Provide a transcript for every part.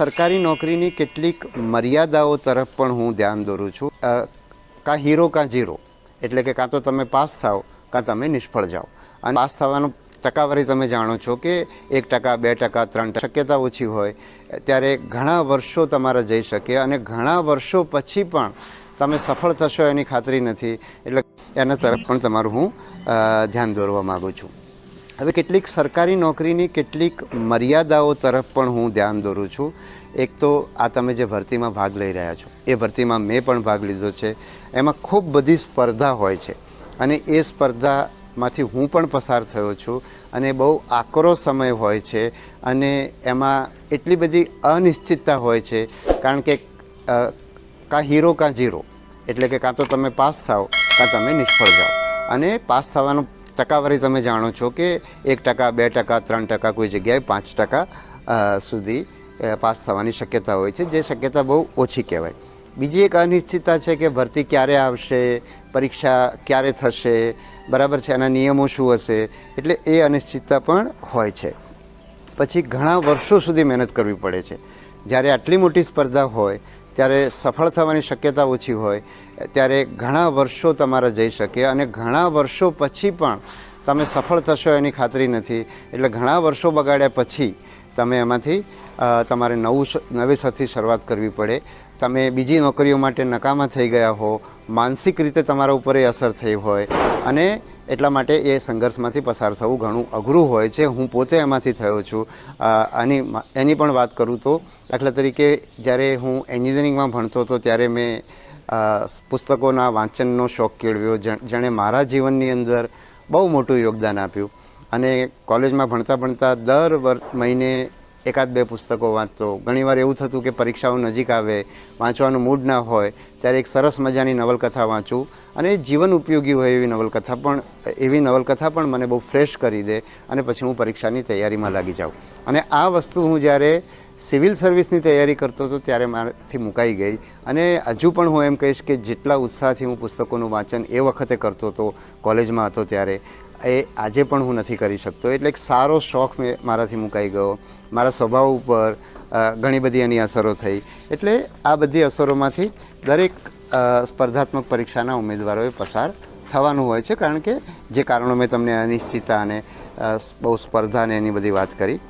સરકારી નોકરીની કેટલીક મર્યાદાઓ તરફ પણ હું ધ્યાન દોરું છું. કાં હીરો કાં જીરો એટલે કે કાં તો તમે પાસ થાઓ, કાં તમે નિષ્ફળ જાઓ. અને પાસ થવાનો ટકાવારી તમે જાણો છો કે એક ટકા, બે ટકા, ત્રણ ટકા શક્યતા ઓછી હોય, ત્યારે ઘણા વર્ષો તમારા જઈ શકે અને ઘણા વર્ષો પછી પણ તમે સફળ થશો એની ખાતરી નથી. એટલે એના તરફ પણ તમારું હું ધ્યાન દોરવા માગું છું. હવે કેટલીક સરકારી નોકરીની કેટલીક મર્યાદાઓ તરફ પણ હું ધ્યાન દોરું છું. એક તો આ તમે જે ભરતીમાં ભાગ લઈ રહ્યા છો, એ ભરતીમાં મેં પણ ભાગ લીધો છે. એમાં ખૂબ બધી સ્પર્ધા હોય છે અને એ સ્પર્ધામાંથી હું પણ પસાર થયો છું અને બહુ આકરો સમય હોય છે અને એમાં એટલી બધી અનિશ્ચિતતા હોય છે, કારણ કે કાં હીરો કાં જીરો એટલે કે કાં તો તમે પાસ થાઓ, કાં તમે નિષ્ફળ જાઓ. અને પાસ થવાનો ટકાવારી તમે જાણો છો કે એક ટકા, બે ટકા, ત્રણ ટકા કોઈ જગ્યાએ પાંચ ટકા સુધી પાસ થવાની શક્યતા હોય છે, જે શક્યતા બહુ ઓછી કહેવાય. બીજી એક અનિશ્ચિતતા છે કે ભરતી ક્યારે આવશે, પરીક્ષા ક્યારે થશે, બરાબર છે એના નિયમો શું હશે, એટલે એ અનિશ્ચિતતા પણ હોય છે. પછી ઘણા વર્ષો સુધી મહેનત કરવી પડે છે. જ્યારે આટલી મોટી સ્પર્ધા હોય, ત્યારે સફળ થવાની શક્યતા ઓછી હોય ત્યારે ઘણા વર્ષો તમારા જઈ શકે અને ઘણા વર્ષો પછી પણ તમે સફળ થશો એની ખાતરી નથી. એટલે ઘણા વર્ષો બગાડ્યા પછી તમે એમાંથી તમારે નવું નવેસરથી શરૂઆત કરવી પડે. તમે બીજી નોકરીઓ માટે નકામા થઈ ગયા હો, માનસિક રીતે તમારા ઉપર એ અસર થઈ હોય અને એટલા માટે એ સંઘર્ષમાંથી પસાર થવું ઘણું અઘરું હોય છે. હું પોતે એમાંથી થયો છું. આની એની પણ વાત કરું તો દાખલા તરીકે જ્યારે હું એન્જિનિયરિંગમાં ભણતો હતો ત્યારે મેં પુસ્તકોના વાંચનનો શોખ કેળવ્યો. જેણે મારા જીવનની અંદર બહુ મોટું યોગદાન આપ્યું. અને કોલેજમાં ભણતા ભણતા દર વર્ષ મહિને એકાદ બે પુસ્તકો વાંચતો. ઘણીવાર એવું થતું કે પરીક્ષાઓ નજીક આવે, વાંચવાનું મૂડ ના હોય, ત્યારે એક સરસ મજાની નવલકથા વાંચું. અને જીવન ઉપયોગી હોય એવી નવલકથા પણ, એવી નવલકથા પણ મને બહુ ફ્રેશ કરી દે અને પછી હું પરીક્ષાની તૈયારીમાં લાગી જાઉં. અને આ વસ્તુ હું જ્યારે સિવિલ સર્વિસની તૈયારી કરતો હતો ત્યારે મારાથી મુકાઈ ગઈ. અને હજુ પણ હું એમ કહીશ કે જેટલા ઉત્સાહથી હું પુસ્તકોનું વાંચન એ વખતે કરતો હતો, કોલેજમાં હતો ત્યારે, એ આજે પણ હું નથી કરી શકતો. એટલે એક સારો શોખ મેં, મારાથી મુકાઈ ગયો. મારા સ્વભાવ ઉપર ઘણી બધી એની અસરો થઈ. એટલે આ બધી અસરોમાંથી દરેક સ્પર્ધાત્મક પરીક્ષાના ઉમેદવારોએ પસાર થવાનું હોય છે. કારણ કે જે કારણો મેં તમને અનિશ્ચિતતા અને બહુ સ્પર્ધા અને એની બધી વાત કરી,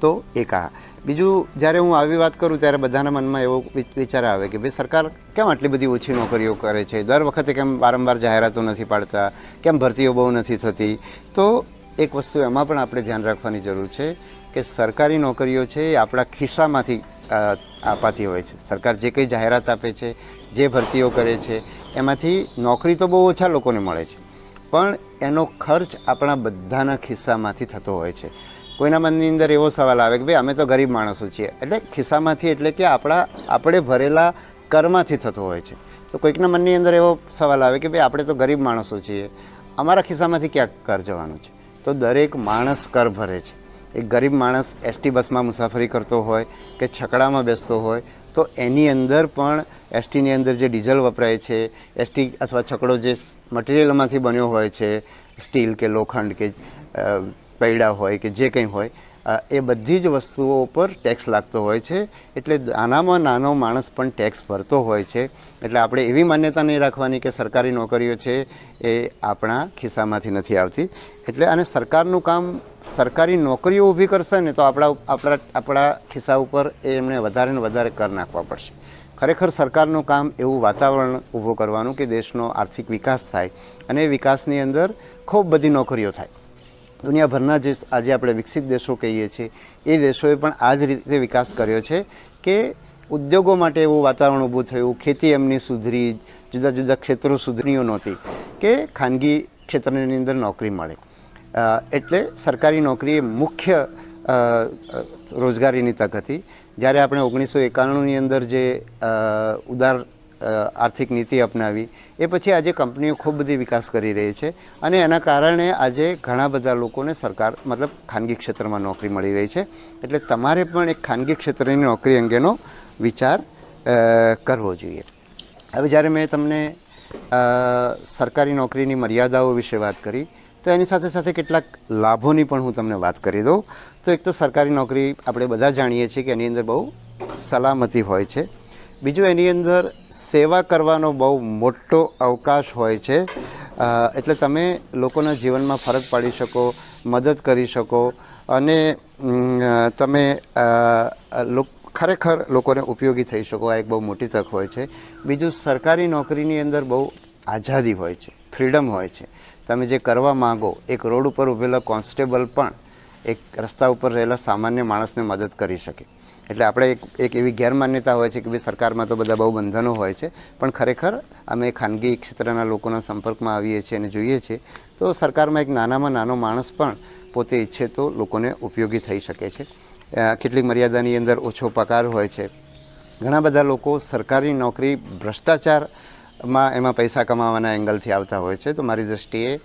તો એક આ. બીજું, જ્યારે હું આવી વાત કરું ત્યારે બધાના મનમાં એવો વિચાર આવે કે ભાઈ સરકાર કેમ આટલી બધી ઓછી નોકરીઓ કરે છે? દર વખતે કેમ વારંવાર જાહેરાતો નથી પાડતા? કેમ ભરતીઓ બહુ નથી થતી? તો એક વસ્તુ એમાં પણ આપણે ધ્યાન રાખવાની જરૂર છે કે સરકારી નોકરીઓ છે એ આપણા ખિસ્સામાંથી આપાતી હોય છે. સરકાર જે કંઈ જાહેરાત આપે છે, જે ભરતીઓ કરે છે, એમાંથી નોકરી તો બહુ ઓછા લોકોને મળે છે. પણ એનો ખર્ચ આપણા બધાના ખિસ્સામાંથી થતો હોય છે. કોઈના મનની અંદર એવો સવાલ આવે કે ભાઈ, અમે તો ગરીબ માણસો છીએ. એટલે ખિસ્સામાંથી એટલે કે આપણા, આપણે ભરેલા કરમાંથી થતો હોય છે. તો કોઈકના મનની અંદર એવો સવાલ આવે કે ભાઈ, આપણે તો ગરીબ માણસો છીએ. અમારા ખિસ્સામાંથી ક્યાં કર જવાનું છે. તો દરેક માણસ કર ભરે છે. એક ગરીબ માણસ એસટી બસમાં મુસાફરી કરતો હોય કે છકડામાં બેસતો હોય, તો એની અંદર પણ એસટીની અંદર જે ડીઝલ વપરાય છે એસટી અથવા છકડો જે મટીરિયલમાંથી બન્યો હોય છે, સ્ટીલ કે લોખંડ કે પૈડા હોય કે જે કંઈ હોય એ બધી જ વસ્તુઓ ઉપર ટેક્સ લાગતો હોય છે. એટલે નાનામાં નાનો માણસ પણ ટેક્સ ભરતો હોય છે. એટલે આપણે એવી માન્યતા નહીં રાખવાની કે સરકારી નોકરીઓ છે એ આપણા ખિસ્સામાંથી નથી આવતી. એટલે અને સરકારનું કામ સરકારી નોકરીઓ ઊભી કરશે ને તો આપણા આપણા આપણા ખિસ્સા ઉપર એમણે વધારે ને વધારે કર નાખવા પડશે. ખરેખર સરકારનું કામ એવું વાતાવરણ ઊભું કરવાનું કે દેશનો આર્થિક વિકાસ થાય. અને એ વિકાસની અંદર ખૂબ બધી નોકરીઓ થાય. દુનિયાભરના જે આજે આપણે વિકસિત દેશો કહીએ છીએ, એ દેશોએ પણ આ જ રીતે વિકાસ કર્યો છે કે ઉદ્યોગો માટે એવું વાતાવરણ ઊભું થયું, ખેતી એમની સુધરી, જુદા જુદા ક્ષેત્રો સુધરીઓ નહોતી, કે ખાનગી ક્ષેત્રની અંદર નોકરી મળે. એટલે સરકારી નોકરી એ મુખ્ય રોજગારીની તક હતી. જ્યારે આપણે ઓગણીસો એકાણુંની અંદર જે ઉદાર આર્થિક નીતિ અપનાવી. એ પછી આજે કંપનીઓ ખૂબ બધી વિકાસ કરી રહી છે અને એના કારણે આજે ઘણા બધા લોકોને સરકાર, મતલબ ખાનગી ક્ષેત્રમાં નોકરી મળી રહી છે. એટલે તમારે પણ એક ખાનગી ક્ષેત્રની નોકરી અંગેનો વિચાર કરવો જોઈએ. હવે જ્યારે મેં તમને સરકારી નોકરીની મર્યાદાઓ વિશે વાત કરી, તો એની સાથે સાથે કેટલાક લાભોની પણ હું તમને વાત કરી દઉં. તો એક તો સરકારી નોકરી આપણે બધા જાણીએ છીએ કે એની અંદર બહુ સલામતી હોય છે. બીજું એની અંદર સેવા કરવાનો બહુ મોટો અવકાશ હોય છે. એટલે તમે લોકોના જીવનમાં ફરક પાડી શકો, મદદ કરી શકો અને તમે ખરેખર લોકોને ઉપયોગી થઈ શકો. આ એક બહુ મોટી તક હોય છે. બીજું, સરકારી નોકરીની અંદર બહુ આઝાદી હોય છે, ફ્રીડમ હોય છે. તમે જે કરવા માંગો, એક રોડ ઉપર ઊભેલા કોન્સ્ટેબલ પણ એક રસ્તા ઉપર રહેલા સામાન્ય માણસને મદદ કરી શકે. એટલે આપણે એક એવી ગેરમાન્યતા હોય છે કે ભાઈ સરકારમાં તો બધા બહુ બંધનો હોય છે, પણ ખરેખર અમે ખાનગી ક્ષેત્રના લોકોના સંપર્કમાં આવીએ છીએ અને જોઈએ છીએ, તો સરકારમાં એક નાનામાં નાનો માણસ પણ પોતે ઈચ્છે તો લોકોને ઉપયોગી થઈ શકે છે. કેટલીક મર્યાદાની અંદર ઓછો પગાર હોય છે. ઘણા બધા લોકો સરકારી નોકરી ભ્રષ્ટાચારમાં એમાં પૈસા કમાવાના એંગલથી આવતા હોય છે, તો મારી દૃષ્ટિએ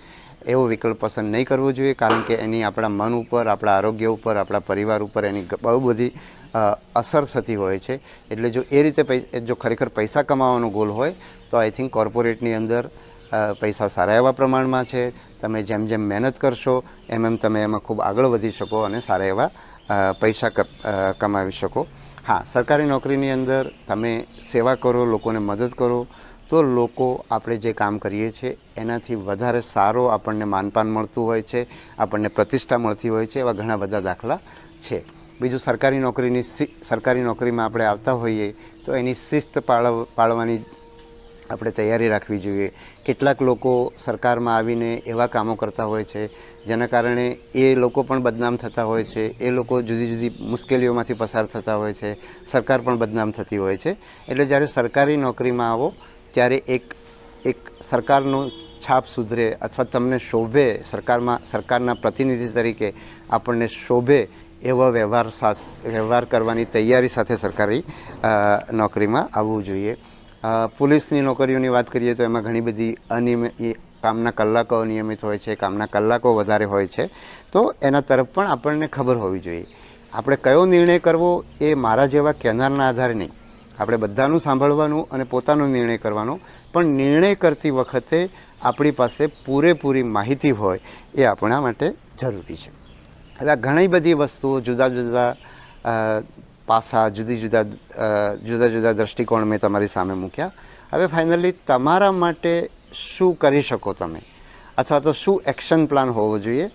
એવો વિકલ્પ પસંદ નહીં કરવો જોઈએ, કારણ કે એની આપણા મન ઉપર, આપણા આરોગ્ય ઉપર, આપણા પરિવાર ઉપર એની બહુ બધી અસર થતી હોય છે. એટલે જો એ રીતે જો ખરેખર પૈસા કમાવાનો ગોલ હોય, તો આઈ થિંક કોર્પોરેટની અંદર પૈસા સારા એવા પ્રમાણમાં છે. તમે જેમ જેમ મહેનત કરશો, એમ એમ તમે એમાં ખૂબ આગળ વધી શકો અને સારા એવા પૈસા કમાવી શકો. હા, સરકારી નોકરીની અંદર તમે સેવા કરો, લોકોને મદદ કરો, તો લોકો આપણે જે કામ કરીએ છીએ, એનાથી વધારે સારો આપણને માનપાન મળતું હોય છે, આપણને પ્રતિષ્ઠા મળતી હોય છે, એવા ઘણા બધા દાખલા છે. બીજું સરકારી નોકરીની સરકારી નોકરીમાં આપણે આવતા હોઈએ, તો એની શિસ્ત પાળવ પાળવાની આપણે તૈયારી રાખવી જોઈએ. કેટલાક લોકો સરકારમાં આવીને એવા કામો કરતા હોય છે, જેના કારણે એ લોકો પણ બદનામ થતા હોય છે, એ લોકો જુદી જુદી મુશ્કેલીઓમાંથી પસાર થતા હોય છે, સરકાર પણ બદનામ થતી હોય છે. એટલે જ્યારે સરકારી નોકરીમાં આવો, ત્યારે એક એક સરકારનો છાપ સુધરે અથવા તમને શોભે સરકારમાં, સરકારના પ્રતિનિધિ તરીકે આપણને શોભે એવા વ્યવહાર વ્યવહાર કરવાની તૈયારી સાથે સરકારી નોકરીમાં આવવું જોઈએ. પોલીસની નોકરીઓની વાત કરીએ તો એમાં ઘણી બધી અનિયમિત કામના કલાકો અનિયમિત હોય છે, કામના કલાકો વધારે હોય છે. તો એના તરફ પણ આપણને ખબર હોવી જોઈએ. આપણે કયો નિર્ણય કરવો એ મારા જેવા કહેનારના આધારે નહીં. આપણે બધાનું સાંભળવાનું અને પોતાનો નિર્ણય કરવાનો. પણ નિર્ણય કરતી વખતે આપણી પાસે પૂરેપૂરી માહિતી હોય એ આપણા માટે જરૂરી છે. આ ઘણી બધી વસ્તુઓ જુદા જુદા પાસા જુદી જુદા જુદા જુદા દ્રષ્ટિકોણ મેં તમારી સામે મૂક્યા. હવે ફાઇનલી તમારા માટે શું કરી શકો તમે? અથવા તો શું એક્શન પ્લાન હોવો જોઈએ?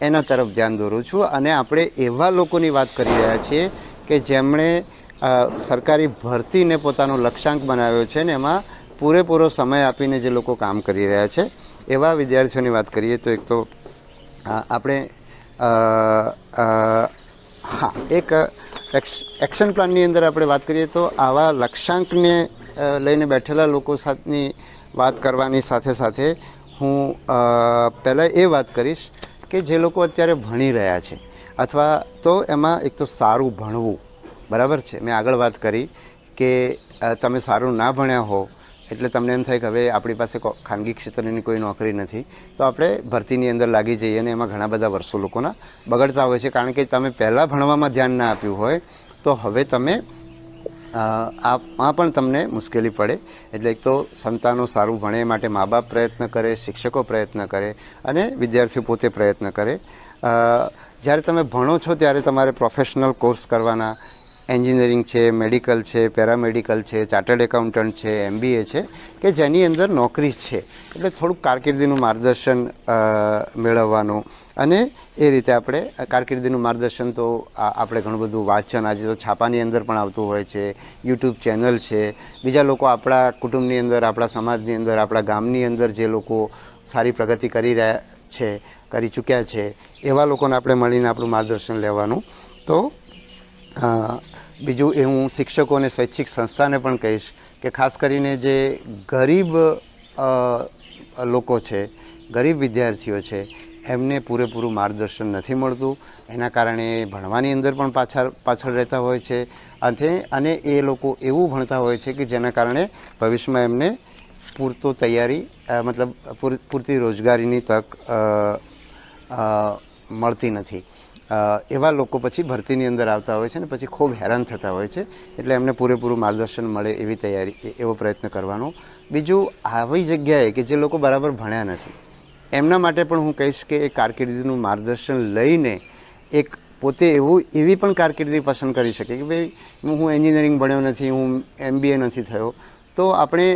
એના તરફ ધ્યાન દોરું છું. અને આપણે એવા લોકોની વાત કરી રહ્યા છીએ કે જેમણે સરકારી ભરતીને પોતાનો લક્ષ્યાંક બનાવ્યો છે ને એમાં પૂરેપૂરો સમય આપીને જે લોકો કામ કરી રહ્યા છે. એવા વિદ્યાર્થીઓની વાત કરીએ તો એક તો આપણે હા, એક એક્શ- એક્શન પ્લાનની અંદર આપણે વાત કરીએ તો આવા લક્ષ્યાંકને લઈને બેઠેલા લોકો સાથેની વાત કરવાની સાથે સાથે હું પહેલાં એ વાત કરીશ કે જે લોકો અત્યારે ભણી રહ્યા છે અથવા તો એમાં એક તો સારું ભણવું, બરાબર છે? મેં આગળ વાત કરી કે તમે સારું ના ભણ્યા હો એટલે તમને એમ થાય કે હવે આપણી પાસે ખાનગી ક્ષેત્રની કોઈ નોકરી નથી, તો આપણે ભરતીની અંદર લાગી જઈએ અને એમાં ઘણા બધા વર્ષો લોકોના બગડતા હોય છે. કારણ કે તમે પહેલાં ભણવામાં ધ્યાન ના આપ્યું હોય, તો હવે તમે આમાં પણ તમને મુશ્કેલી પડે. એટલે એક તો સંતાનો સારું ભણે માટે મા બાપ પ્રયત્ન કરે, શિક્ષકો પ્રયત્ન કરે અને વિદ્યાર્થીઓ પોતે પ્રયત્ન કરે. જ્યારે તમે ભણો છો ત્યારે તમારે પ્રોફેશનલ કોર્સ કરવાના એન્જિનિયરિંગ છે, મેડિકલ છે, પેરામેડિકલ છે, ચાર્ટર્ડ એકાઉન્ટન્ટ છે, એમબીએ છે, કે જેની અંદર નોકરી છે. એટલે થોડુંક કારકિર્દીનું માર્ગદર્શન મેળવવાનું. અને એ રીતે આપણે કારકિર્દીનું માર્ગદર્શન તો આપણે ઘણું બધું વાંચન આજે તો છાપાની અંદર પણ આવતું હોય છે, યુટ્યુબ ચેનલ છે. બીજા લોકો આપણા કુટુંબની અંદર, આપણા સમાજની અંદર, આપણા ગામની અંદર જે લોકો સારી પ્રગતિ કરી રહ્યા છે, કરી ચૂક્યા છે, એવા લોકોને આપણે મળીને આપણું માર્ગદર્શન લેવાનું. તો બીજું એ હું શિક્ષકો અને સ્વૈચ્છિક સંસ્થાને પણ કહીશ કે ખાસ કરીને જે ગરીબ લોકો છે, ગરીબ વિદ્યાર્થીઓ છે, એમને પૂરેપૂરું માર્ગદર્શન નથી મળતું. એના કારણે ભણવાની અંદર પણ પાછળ પાછળ રહેતા હોય છે. અને અને એ લોકો એવું ભણતા હોય છે કે જેના કારણે ભવિષ્યમાં એમને પૂરતો તૈયારી મતલબ પૂર- પૂરતી રોજગારીની તક મળતી નથી. એવા લોકો પછી ભરતીની અંદર આવતા હોય છે ને પછી ખૂબ હેરાન થતા હોય છે. એટલે એમને પૂરેપૂરું માર્ગદર્શન મળે એવી તૈયારી એવો પ્રયત્ન કરવાનો. બીજું, આવી જગ્યાએ કે જે લોકો બરાબર ભણ્યા નથી, એમના માટે પણ હું કહીશ કે એ કારકિર્દીનું માર્ગદર્શન લઈને એક પોતે એવું, એવી પણ કારકિર્દી પસંદ કરી શકે કે ભાઈ હું એન્જિનિયરિંગ ભણ્યો નથી, હું એમબીએ નથી થયો. તો આપણે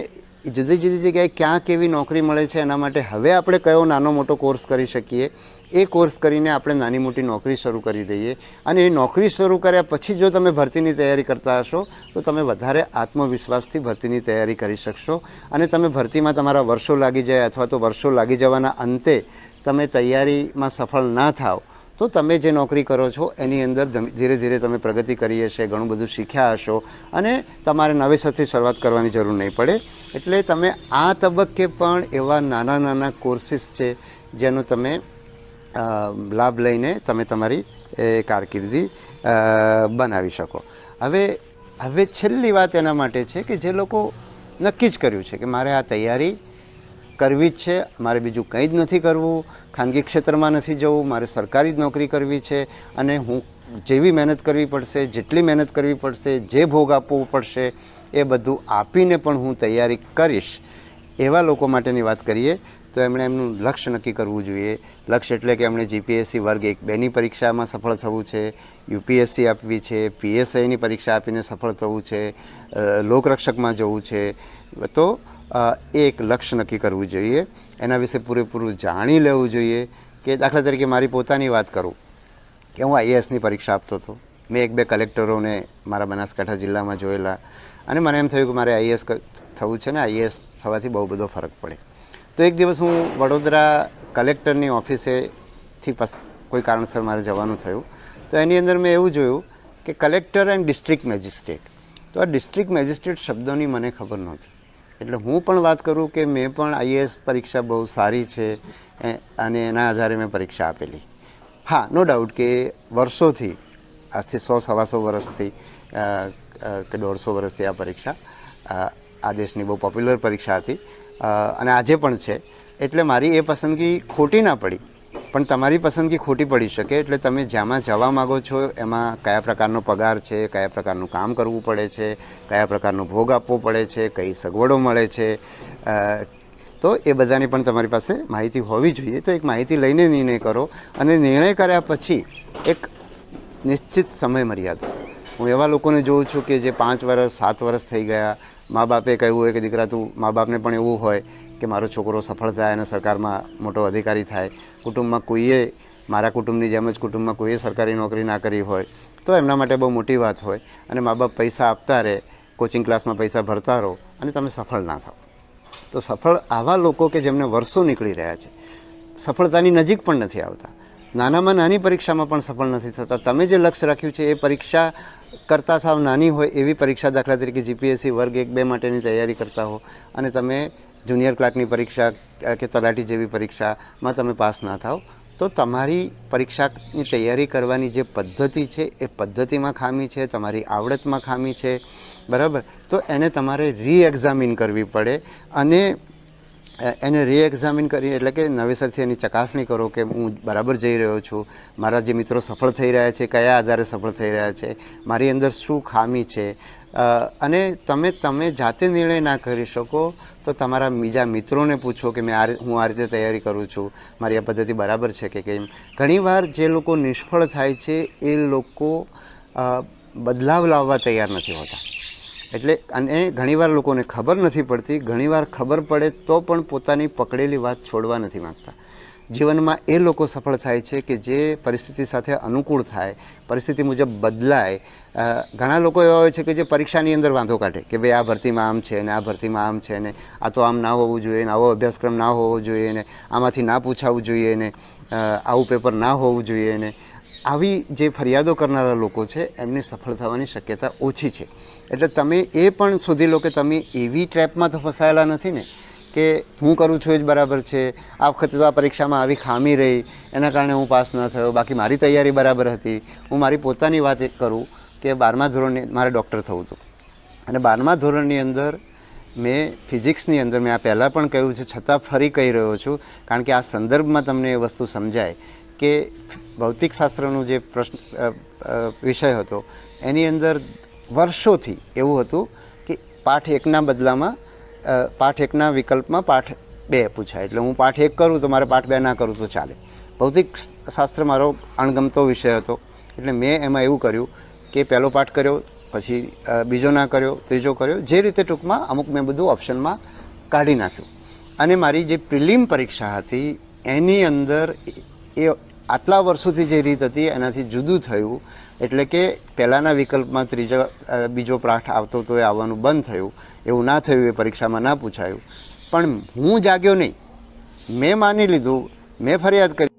જુદી જુદી જગ્યાએ ક્યાં કેવી નોકરી મળે છે એના માટે હવે આપણે કયો નાનો મોટો કોર્સ કરી શકીએ, એ કોર્સ કરીને આપણે નાની મોટી નોકરી શરૂ કરી દઈએ. અને એ નોકરી શરૂ કર્યા પછી જો તમે ભરતીની તૈયારી કરતા હશો, તો તમે વધારે આત્મવિશ્વાસથી ભરતીની તૈયારી કરી શકશો. અને તમે ભરતીમાં તમારા વર્ષો લાગી જાય અથવા તો વર્ષો લાગી જવાના અંતે તમે તૈયારીમાં સફળ ના થાવ તો તમે જે નોકરી કરો છો, એની અંદર ધીરે ધીરે તમે પ્રગતિ કરી હશે, ઘણું બધું શીખ્યા હશો અને તમારે નવેસરથી શરૂઆત કરવાની જરૂર નહીં પડે. એટલે તમે આ તબક્કે પણ એવા નાના નાના કોર્સિસ છે, જેનો તમે લાભ લઈને તમે તમારી, એ, કારકિર્દી બનાવી શકો. હવે હવે છેલ્લી વાત એના માટે છે કે જે લોકો નક્કી જ કર્યું છે કે મારે આ તૈયારી કરવી જ છે. મારે બીજું કંઈ જ નથી કરવું. ખાનગી ક્ષેત્રમાં નથી જવું. મારે સરકારી જ નોકરી કરવી છે. અને હું જેવી મહેનત કરવી પડશે, જેટલી મહેનત કરવી પડશે, જે ભોગ આપવો પડશે, એ બધું આપીને પણ હું તૈયારી કરીશ. એવા લોકો માટેની વાત કરીએ તો એમણે એમનું લક્ષ્ય નક્કી કરવું જોઈએ. લક્ષ્ય એટલે કે એમણે જીપીએસસી વર્ગ એક બેની પરીક્ષામાં સફળ થવું છે. યુપીએસસી આપવી છે. પીએસઆઈની પરીક્ષા આપીને સફળ થવું છે. લોકરક્ષકમાં જવું છે. તો એ એક લક્ષ્ય નક્કી કરવું જોઈએ. એના વિશે પૂરેપૂરું જાણી લેવું જોઈએ કે દાખલા તરીકે મારી પોતાની વાત કરું કે હું આઈએએસની પરીક્ષા આપતો હતો. મેં એક બે કલેક્ટરોને મારા બનાસકાંઠા જિલ્લામાં જોયેલા અને મને એમ થયું કે મારે આઈએએસ થવું છે ને આઈએએસ થવાથી બહુ બધો ફરક પડે. તો એક દિવસ હું વડોદરા કલેક્ટરની ઓફિસેથી પસ, કોઈ કારણસર મારે જવાનું થયું. તો એની અંદર મેં એવું જોયું કે કલેક્ટર એન્ડ ડિસ્ટ્રિક્ટ મેજિસ્ટ્રેટ. તો આ ડિસ્ટ્રિક્ટ મેજિસ્ટ્રેટ શબ્દોની મને ખબર નહોતી. એટલે હું પણ વાત કરું કે મેં પણ આઈએએસ પરીક્ષા બહુ સારી છે અને એના આધારે મેં પરીક્ષા આપેલી. હા, નો ડાઉટ કે વર્ષોથી, આજથી સો, સવાસો વર્ષથી કે દોઢસો વર્ષથી આ પરીક્ષા આ દેશની બહુ પોપ્યુલર પરીક્ષા હતી. અને આજે પણ છે. એટલે મારી એ પસંદગી ખોટી ના પડી. પણ તમારી પસંદગી ખોટી પડી શકે એટલે તમે જ્યાંમાં જવા માગો છો, એમાં કયા પ્રકારનો પગાર છે, કયા પ્રકારનું કામ કરવું પડે છે, કયા પ્રકારનો ભોગ આપવો પડે છે, કઈ સગવડો મળે છે તો એ બધાની પણ તમારી પાસે માહિતી હોવી જોઈએ. તો એક માહિતી લઈને નિર્ણય કરો અને નિર્ણય કર્યા પછી એક નિશ્ચિત સમય મર્યાદા હું એવા લોકોને જોઉં છું કે જે પાંચ વર્ષ સાત વર્ષ થઈ ગયા મા બાપે કહ્યું હોય કે દીકરા, તું મા બાપને પણ એવું હોય કે મારો છોકરો સફળ થાય અને સરકારમાં મોટો અધિકારી થાય. કુટુંબમાં કોઈએ, મારા કુટુંબની જેમ જ કુટુંબમાં કોઈએ સરકારી નોકરી ના કરી હોય, તો એમના માટે બહુ મોટી વાત હોય. અને મા બાપ પૈસા આપતા રહે કોચિંગ ક્લાસમાં પૈસા ભરતા રહો અને તમે સફળ ના થાઓ તો સફળ આવા લોકો કે જેમને વર્ષો નીકળી રહ્યા છે, સફળતાની નજીક પણ નથી આવતા. નાનામાં નાની પરીક્ષામાં પણ સફળ નથી થતા. તમે જે લક્ષ્ય રાખ્યું છે, એ પરીક્ષા કરતાં સાવ નાની હોય એવી પરીક્ષા દાખલા તરીકે જીપીએસસી વર્ગ એક બે માટેની તૈયારી કરતા હો અને તમે જુનિયર ક્લાર્કની પરીક્ષા કે તલાટી જેવી પરીક્ષામાં તમે પાસ ના થાવ તો તમારી પરીક્ષાની તૈયારી કરવાની જે પદ્ધતિ છે, એ પદ્ધતિમાં ખામી છે, તમારી આવડતમાં ખામી છે, બરાબર? તો એને તમારે રીએક્ઝામિન કરવી પડે અને એને રીએક્ઝામિન કરી, એટલે કે નવેસરથી એની ચકાસણી કરો કે હું બરાબર જઈ રહ્યો છું. મારા જે મિત્રો સફળ થઈ રહ્યા છે, કયા આધારે સફળ થઈ રહ્યા છે, મારી અંદર શું ખામી છે? અને તમે તમે જાતે નિર્ણય ના કરી શકો, તો તમારા બીજા મિત્રોને પૂછો કે મેં આ હું આ રીતે તૈયારી કરું છું, મારી આ પદ્ધતિ બરાબર છે કે કેમ? ઘણીવાર જે લોકો નિષ્ફળ થાય છે, એ લોકો બદલાવ લાવવા તૈયાર નથી હોતા. એટલે અને ઘણીવાર લોકોને ખબર નથી પડતી, ઘણીવાર ખબર પડે તો પણ પોતાની પકડેલી વાત છોડવા નથી માગતા. જીવનમાં એ લોકો સફળ થાય છે કે જે પરિસ્થિતિ સાથે અનુકૂળ થાય, પરિસ્થિતિ મુજબ બદલાય ઘણા લોકો એવા હોય છે કે જે પરીક્ષાની અંદર વાંધો કાઢે કે ભાઈ આ ભરતીમાં આમ છે ને આ ભરતીમાં આમ છે ને આ તો આમ ના હોવું જોઈએ ને આવો અભ્યાસક્રમ ના હોવો જોઈએ ને આમાંથી ના પૂછાવું જોઈએ ને આવું પેપર ના હોવું જોઈએ ને આવી જે ફરિયાદો કરનારા લોકો છે, એમની સફળ થવાની શક્યતા ઓછી છે. એટલે તમે એ પણ શોધી લો કે તમે એવી ટ્રેપમાં તો ફસાયેલા નથી ને, કે હું કરું છું એ જ બરાબર છે, આ વખતે તો આ પરીક્ષામાં આવી ખામી રહી, એના કારણે હું પાસ ન થયો, બાકી મારી તૈયારી બરાબર હતી. હું મારી પોતાની વાત કરું કે બારમા ધોરણની મારે ડૉક્ટર થવું હતું. અને બારમા ધોરણની અંદર મેં ફિઝિક્સની અંદર મેં આ પહેલાં પણ કહ્યું છે, છતાં ફરી કહી રહ્યો છું, કારણ કે આ સંદર્ભમાં તમને એ વસ્તુ સમજાય. કે ભૌતિકશાસ્ત્રનું જે પ્રશ્ન વિષય હતો, એની અંદર વર્ષોથી એવું હતું કે પાઠ એકના બદલામાં પાઠ એકના વિકલ્પમાં પાઠ બે પૂછાય. એટલે હું પાઠ એક કરું તો મારે પાઠ બે ના કરું તો ચાલે. ભૌતિક શાસ્ત્ર મારો અણગમતો વિષય હતો. એટલે મેં એમાં એવું કર્યું કે પહેલો પાઠ કર્યો, પછી બીજો ના કર્યો, ત્રીજો કર્યો, જે રીતે ટૂંકમાં અમુક મેં બધું ઓપ્શનમાં કાઢી નાખ્યું. અને મારી જે પ્રિલિમ પરીક્ષા હતી, એની અંદર એ આટલા વર્ષોથી જે રીત હતી, એનાથી જુદું થયું. એટલે કે પહેલાંના વિકલ્પમાં ત્રીજો બીજો પાઠ આવતો તો એ આવવાનું બંધ થયું. એવું ના થયું, એ પરીક્ષામાં ના પૂછાયું. પણ હું જાગ્યો નહીં. મેં માની લીધું, મેં ફરિયાદ કરી